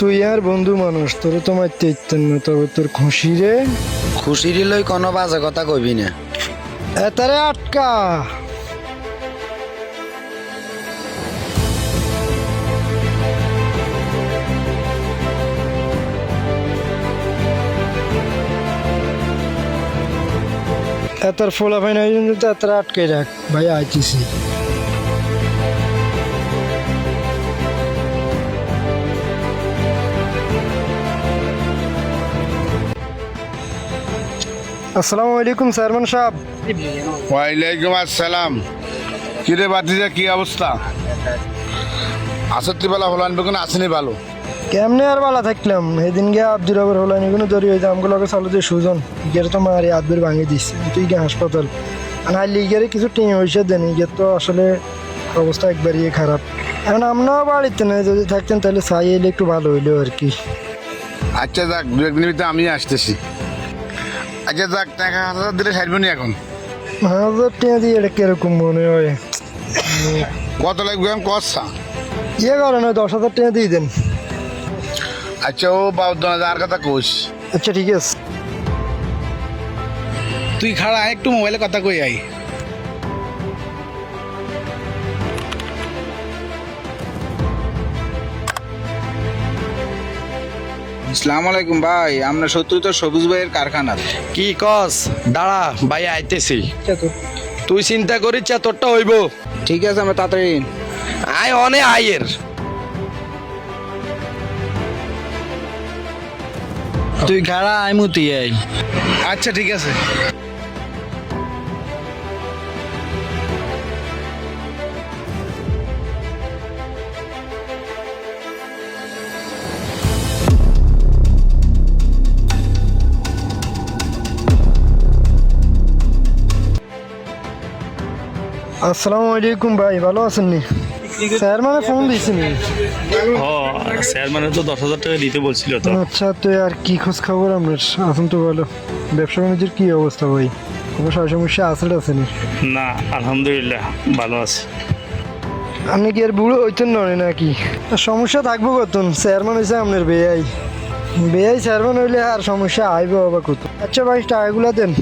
তুই আর বন্ধু মানুষ তোর তো মারতে ইচ্ছেন না তবে তোর খুশি রে। খুশির লই কোনো বাজে কথা কইবি না। এতারে আটকা। এতার ফোলা ফাইন তো এতারে আটকে রাখ। ভাই আইতেছি। আসসালামু আলাইকুম চেয়ারম্যান সাহেব। ওয়ালাইকুম আসসালাম। কিরে বাতিজা কি অবস্থা? আসত্তি বেলা হলান বেগুন আসেনি ভালো। কেমনে আর বালা থাকলাম? সেদিন গিয়ে আব্দুর রবর হলানি কোনো দরি হইতে আমগুলো চালু যে সুজন ইগের তো মারি আদবের ভাঙে দিচ্ছে তুই গিয়ে হাসপাতাল। আর লিগের কিছু টিম হয়েছে দেন ইগের তো আসলে অবস্থা একবারই খারাপ। এখন আমরাও বাড়িতে না যদি থাকতেন তাহলে চাই এলে একটু ভালো হইল আর কি। আচ্ছা যাক দু একদিনের ভিতরে আমি আসতেছি। আচ্ছা যাক টাকা হাজার দিলে সারবেনি এখন। হাজার টাকা দিয়ে এটা কীরকম মনে হয়? কত লাগবে আমি কষা ইয়ে করেন ওই দশ হাজার টাকা দিয়ে দেন। আচ্ছা ও বাবু আর কথা কোস আচ্ছা ঠিক আছে। তুই খাড়া আয়, একটু মোবাইলে কথা কই আই আসসালামু আলাইকুম ভাই আমরা শত্রু তো সবুজ ভাইয়ের কারখানা। কি কস? দাঁড়া ভাই আইতেছি। তুই চিন্তা করিস চা তোরটা হইব। ঠিক আছে আমরা তাড়াতাড়ি আয় অনে আয়ের তুই গাড়া আইমুতি আই। আচ্ছা ঠিক আছে। আসসালামু আলাইকুম ভাই ভালো আছেন নি? স্যার মানে ফোন দিয়েছিনি ও স্যার মানে তো দশ হাজার টাকা দিতে বলছিল তো। আচ্ছা তো আর কি খোঁজ খবর আপনার? আসুন তো বলো ব্যবসা বাণিজ্যের কি অবস্থা ভাই? কোনো সমস্যা আছে আসেনি না? আলহামদুলিল্লাহ ভালো আছে। আপনি কি আর বুড়ো হইতেন নয় নাকি? সমস্যা থাকব কতন? চেয়ারম্যান হয়েছে আপনার বেয়াই। বেয়াই চেয়ারম্যান হইলে আর সমস্যা আইব বাবা কত? আচ্ছা ভাই টাকাগুলো দেন।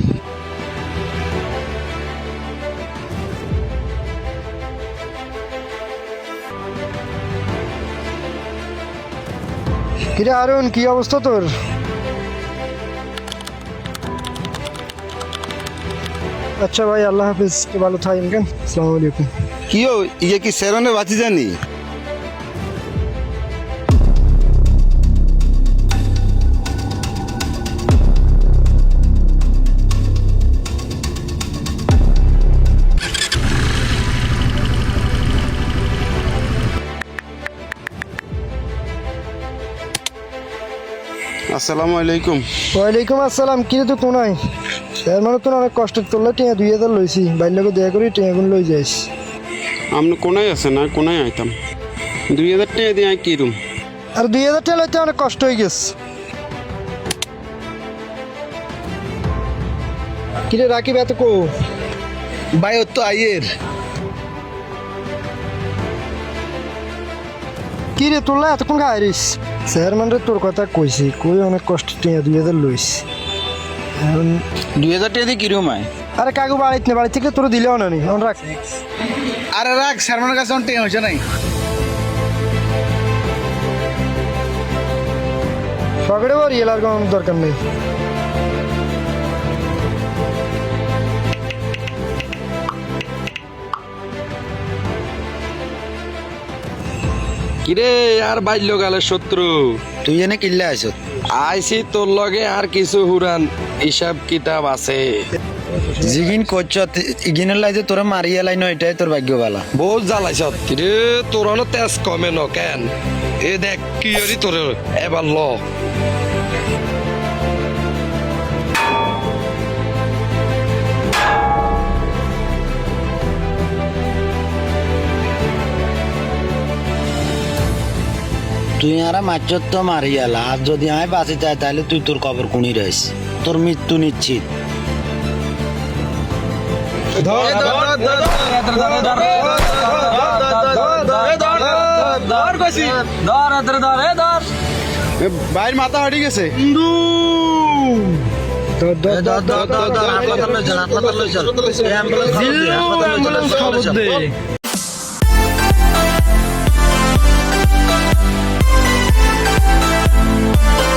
কিরে আরুন, কি অবস্থা তোর? আচ্ছা ভাই, আল্লাহ হাফিজ ভালো থাকেন কেন? আসসালামু আলাইকুম। কিও ইয়ে কি সেরনে বাঁচি জানি? আসসালামু আলাইকুম। ওয়ালাইকুম আসসালাম কি রে তো কোনাই এর মানে তো অনেক কষ্ট তোলা টিয়া দুই হাজার লইছি বাইরে দেয়া করি টিয়া গুলো লই যাইস। আপনি কোনায় আছেন? আর কোনায় আইতাম? দুই হাজার টাকা দিয়ে আই কিরম আর দুই হাজার টাকা লইতে অনেক কষ্ট হয়ে গেছে। কিরে রাকিব এত কো? ভাই ওর তো আইয়ের। কি রে তোলা এতক্ষণ খাইরিস? চেয়ারম্যান রে তোর কথা কইছি কই অনেক কষ্ট টিয়া দুই হাজার লইস এখন দুই হাজার টাকা দিয়ে কিরম আয় আরে কাকু বাড়িতে না বাড়ি থেকে তোর দিলেও না নি এখন রাখ। আরে রাখ চেয়ারম্যানের কাছে টিয়া হয়েছে নাই। পকেটে বাড়ি এলার কোনো দরকার নেই। কিরে আর বাইল্য গালে শত্রু? তুই এনে কিল্লা আইস আইসি তোর লগে আর কিছু হুরান হিসাব কিতাব আছে। জিগিন কোচ ইগিনের লাইতে তোরা মারিয়া লাইন এটাই তোর ভাগ্য বালা। বহুত জ্বালাইছ কিরে তোর হলো তেজ কমে ন কেন? এ দেখ কি তোর এবার ল। তুই তো আর যদি আমি বাঁচি চাই তাহলে তুই তোর কবর কুনি রইস তোর মৃত্যু নিশ্চিত ভাইয়ের মাথা হারিয়ে গেছে